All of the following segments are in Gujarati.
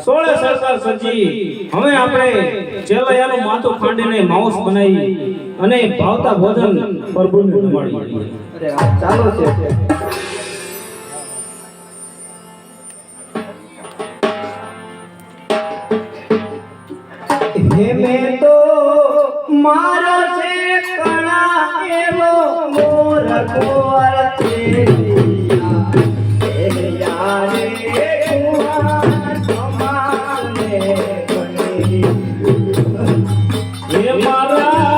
સોળે હવે આપણે ચેલૈયાનું માઉસ બનાવી અને ભાવતા ભોજન પ્રભુને અરે ચાલો કણા એવો મોર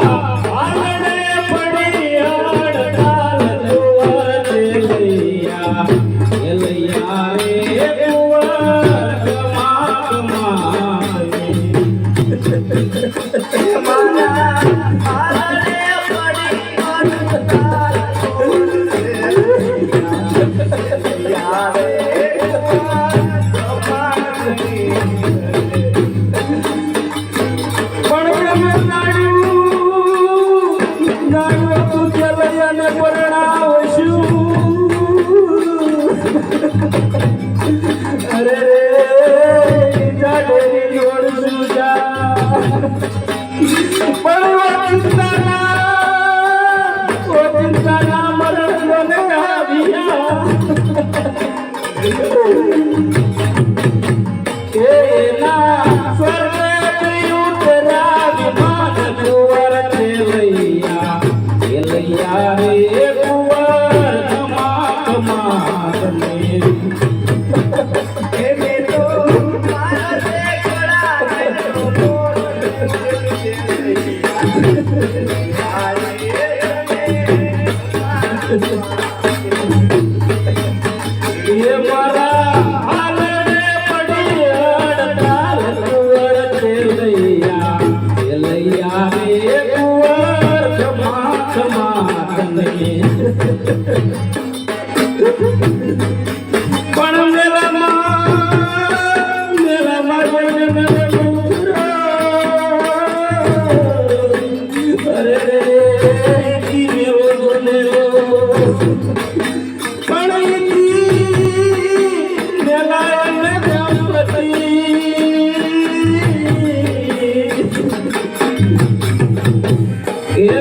મારા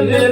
એ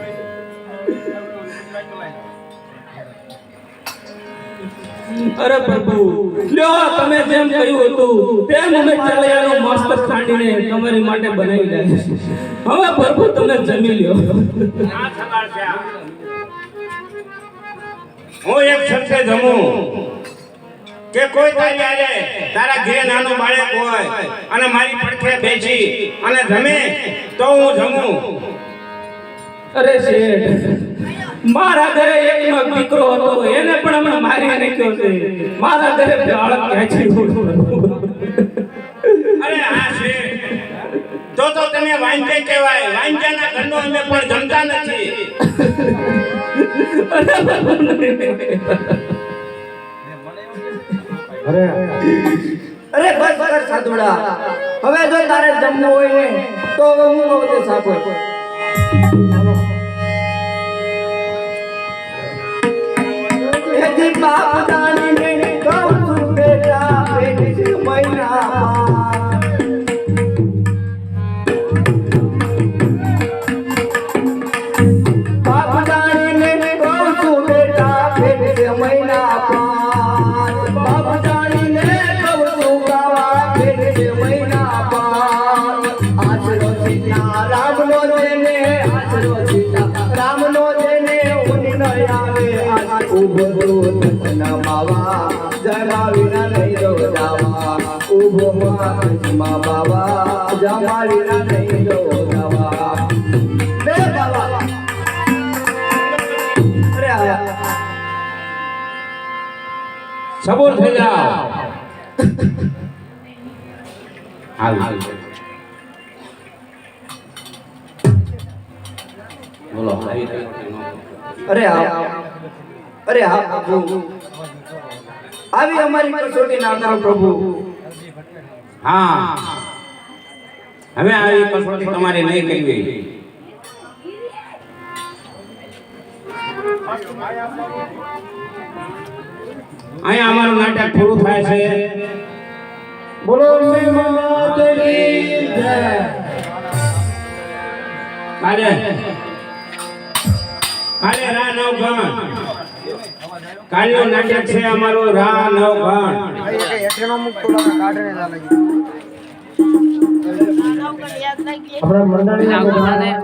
અરે પ્રભુ લ્યો તમે જેમ કહ્યું હતું તેમ અમે ચાલૈયાનો મસ્ત ખાંડીને તમારી માટે બનાવી લાવી હવે પ્રભુ તમે જમી લ્યો. હું એક શબ્દ જમું. કે કોઈ તારી જાય તારા ઘરે નાનું બાળક હોય અને મારી પડખે બેસી અને જમે તો હું જમું. અરે શેઠ મારા ઘરે એકનો એક દીકરો હતો એને પણ અમે મારી નાખ્યો છે. મારા ઘરે બાળક ક્યાંથી અરે હા છે. તો તો તમે વાંચે કહેવાય. વાંજાના ઘરનો અમે પણ જમતા નથી. અરે. બસ કર સાધુડા. હવે જો તારે જમવું હોય ને તો હવે હું કહું તે સાંભળ. पाप जाने कब सुख जावे मैना ઊભો ન બાવા જરા વિના નહીં દોડાવા ઊભો મા બાવા. જમા વિના નહીં દોડાવા સબોર થઈ જાઓ. બોલો અરે આવ. અરે હા પ્રભુ. આવી અમારી કસોટી ના કરો પ્રભુ. હા. હવે આવી કસોટી તમારે નહીં કરવી. અહીંયા અમારું નાટક પૂરું થાય છે. બોલો કાલે. કાલે રા નવ ગણ કાલનું નાટક છે અમારું રા નવ ગણ આપણા મંડળીના બધા